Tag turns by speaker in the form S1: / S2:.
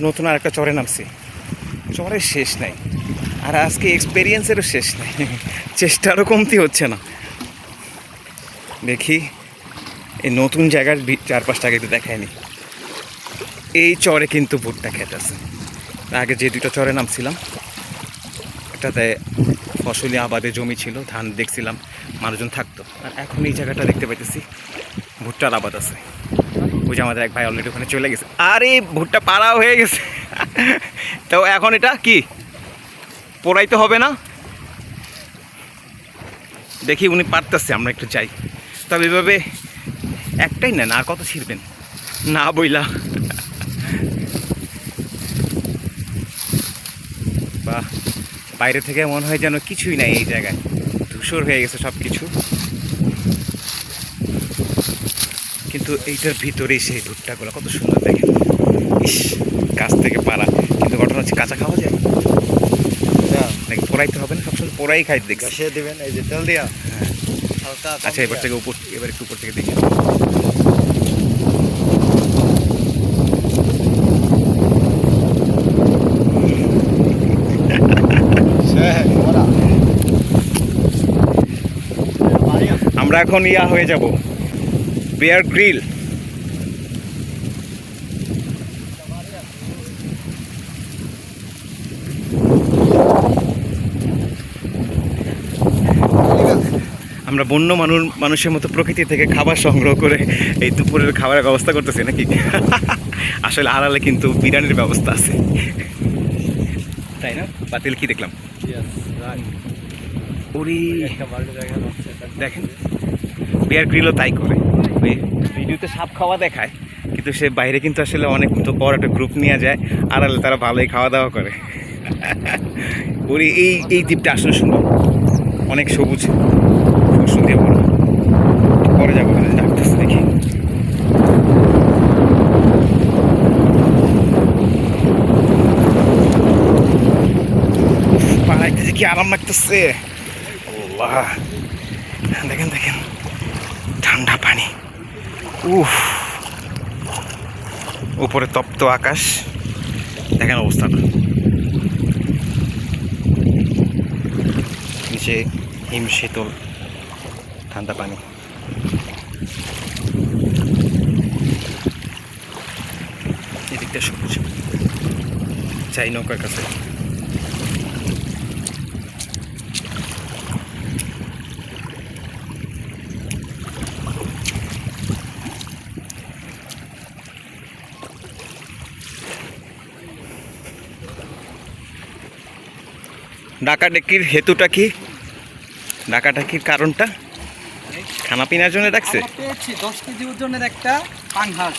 S1: নতুন আর একটা চরে নামছি। চরের শেষ নাই। আর আজকে এক্সপেরিয়েন্সেরও শেষ নাই। চেষ্টারও কমতি হচ্ছে না। দেখি, এই নতুন জায়গার চারপাশটাকে একটু দেখায়নি এই চরে কিন্তু ভুট্টা খেত আছে। আগে যে দুটো চরে নামছিলাম, একটাতে ফসলি আবাদে জমি ছিল, ধান দেখছিলাম, মানুষজন থাকতো। আর এখন এই জায়গাটা দেখতে পাইতেছি, ভুট্টার আবাদ আছে। যে আমাদের এক ভাই অলরেডি ওখানে চলে গেছে। আরে ভুট্টা পাড়া হয়ে গেছে। তো এখন এটা কি? পোড়াইতে হবে না? দেখি উনি পারতেছে, আমরা একটু চাই তবে এভাবে একটাই না আর কত ছিড়বেন? না বইলা। বাহ, বাইরে থেকে মনে হয় যেন কিছুই নাই এই জায়গায়। ধূসর হয়ে গেছে সব কিছু কিন্তু এইটার ভিতরেই সেই ভুট্টাগুলো কত সুন্দর দেখেন ইস গাছ থেকে পারা কিন্তু ঘটনা হচ্ছে কাঁচা খাওয়া যায়? নাকি পোড়াইতে হবে না? সবসময় পোড়াই খাই দেখছি।
S2: গাছে দিবেন এই যে তেল দিয়া? কম
S1: আচ্ছা এবার থেকে উপর এবার একটু উপর থেকে দেখি।
S2: হ্যাঁ।
S1: আমরা এখন ইয়া হয়ে যাব। Bear Grylls. আমরা বন্য মানুষ মানুষের মতো প্রকৃতি থেকে খাবার সংগ্রহ করে এই দুপুরের খাবারের ব্যবস্থা করতেছি নাকি? আসলে আড়ালে কিন্তু বিরিয়ানির ব্যবস্থা আছে। তাই না? বাতিল কি দেখলাম. ওরে। দেখেন। বিয়ার গ্রিলও তাই করে। ওই ভিডিওতে সাপ খাওয়া দেখায়, কিন্তু সে বাইরে কিন্তু আসলে অনেক তো বড় একটা গ্রুপ নিয়ে যায়, আড়ালে তারা ভালোই খাওয়া দাওয়া করে। ওরে, এই এই দ্বীপটা আসলে সুন্দর। অনেক সবুজ, ফসল বড় পরে যাব ডাকতেছে দেখি। যে কি আরাম লাগতেছে? দেখেন দেখেন। ঠান্ডা পানি। উফ। উপরে তপ্ত আকাশ। দেখেন অবস্থাটা। নিচে হিম শীতল, ঠান্ডা পানি। এদিকটা সবুজ। চাই নৌকার কাছে। ডাকাডাকির হেতুটা কি? ডাকাডাকির কারণটা? খানা পিনার জন্য ডাকছে?
S3: দশ কেজি ওজনের একটা পাংহাস